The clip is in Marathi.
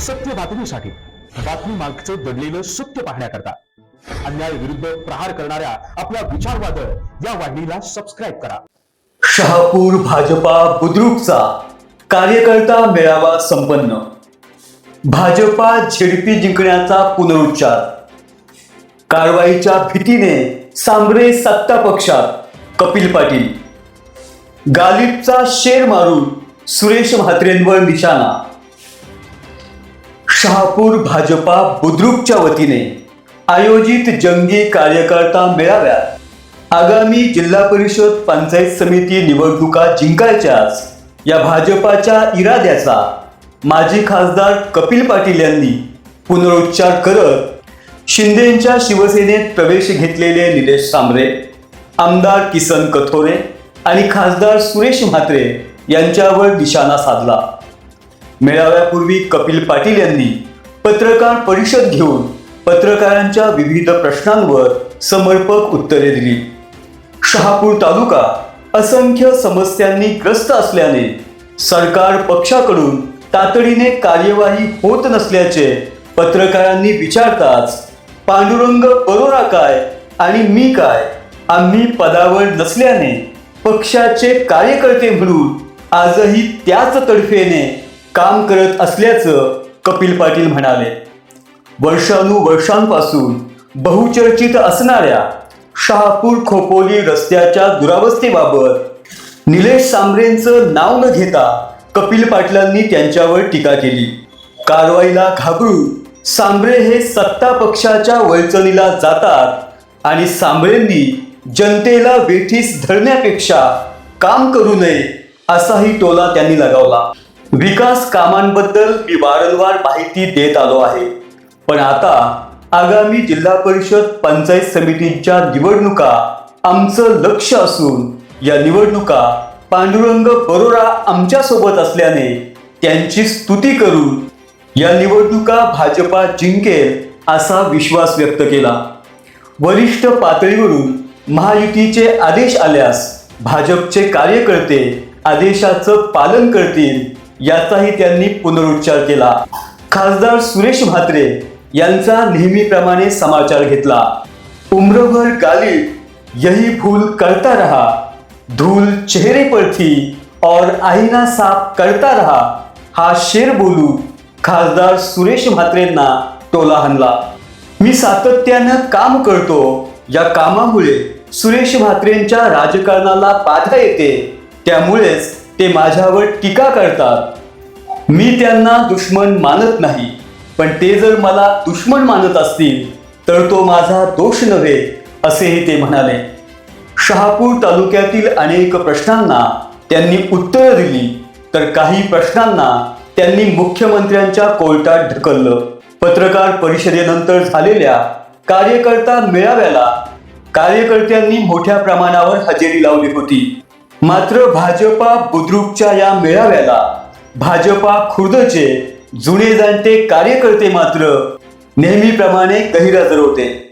सत्य बातमीसाठी बातमी मागचं दडलेलं सत्य पाहण्याकरता अन्याय विरुद्ध प्रहार करणाऱ्या आपल्या विचारवादळ या वाहिनीला सबस्क्राईब करा. शहापूर भाजपा बुद्रुकचा कार्यकर्ता मेळावा संपन्न. भाजपा झेडपी जिंकण्याचा पुनरुच्चार. कारवाईच्या भीतीने सांबरे सत्ता पक्षात कपिल पाटील. गालिबचा शेर मारून सुरेश म्हात्रेंवर निशाणा. शहापूर भाजपा बुद्रुकच्या वतीने आयोजित जंगी कार्यकर्ता मेळाव्यात आगामी जिल्हा परिषद पंचायत समिती निवडणुका जिंकायच्याच या भाजपाच्या इराद्याचा माजी खासदार कपिल पाटील यांनी पुनरुच्चार करत शिंदेच्या शिवसेनेत प्रवेश घेतलेले निलेश सांबरे आमदार किसन कथोरे आणि खासदार सुरेश म्हात्रे यांच्यावर निशाणा साधला. मेळाव्यापूर्वी कपिल पाटील यांनी पत्रकार परिषद घेऊन पत्रकारांच्या विविध प्रश्नांवर समर्पक उत्तरे दिली. शहापूर तालुका असंख्य समस्यांनी ग्रस्त असल्याने सरकार पक्षाकडून तातडीने कार्यवाही होत नसल्याचे पत्रकारांनी विचारताच पांडुरंग बरोरा काय आणि मी काय? आम्ही पदावर नसल्याने पक्षाचे कार्यकर्ते म्हणून आजही त्याच तडफेने काम करत असल्याचं कपिल पाटील म्हणाले. वर्षानुवर्षांपासून बहुचर्चित असणाऱ्या शहापूर खोपोली रस्त्याच्या दुरावस्थेबाबत निलेश सांबरेंचं नाव न घेता कपिल पाटलांनी त्यांच्यावर टीका केली. कारवाईला घाबरून सांबरे हे सत्ता पक्षाच्या वळचणीला जातात आणि सांबरेंनी जनतेला वेठीस धरण्यापेक्षा काम करू नये असाही टोला त्यांनी लगावला. विकास कामांबद्दल मी वारंवार माहिती देत आलो आहे. पण आता आगामी जिल्हा परिषद पंचायत समितींच्या निवडणुका आमचं लक्ष असून या निवडणुका पांडुरंग बरोरा आमच्यासोबत असल्याने त्यांची स्तुती करून या निवडणुका भाजपा जिंकेल असा विश्वास व्यक्त केला. वरिष्ठ पातळीवरून महायुतीचे आदेश आल्यास भाजपचे कार्यकर्ते आदेशाचं पालन करतील याचाही त्यांनी पुनरुच्चार केला. खासदार सुरेश म्हात्रे यांचा नेहमीप्रमाणे समाचार घेतला. उम्रभर गाली यही फूल करता रहा. धूल चेहरे पर थी और आईना साफ करता रहा. हा शेर बोलू खासदार सुरेश म्हात्रेंना टोला हाणला मी सातत्यानं काम करतो या कामामुळे सुरेश म्हात्रेंच्या राजकारणाला बाधा येते. त्यामुळेच ते माझ्यावर टीका करतात. मी त्यांना दुश्मन मानत नाही पण ते जर मला दुश्मन मानत असतील तर तो माझा दोष नव्हे असेही ते म्हणाले. शहापूर तालुक्यातील अनेक प्रश्नांना त्यांनी उत्तरं दिली तर काही प्रश्नांना त्यांनी मुख्यमंत्र्यांच्या कोर्टात ढकललं. पत्रकार परिषदेनंतर झालेल्या कार्यकर्ता मेळाव्याला कार्यकर्त्यांनी मोठ्या प्रमाणावर हजेरी लावली होती. मात्र भाजपा बुद्रुकच्या या मेळाव्याला भाजपा खुर्दचे जुने जाणते कार्यकर्ते मात्र नेहमीप्रमाणे गैरहजर होते.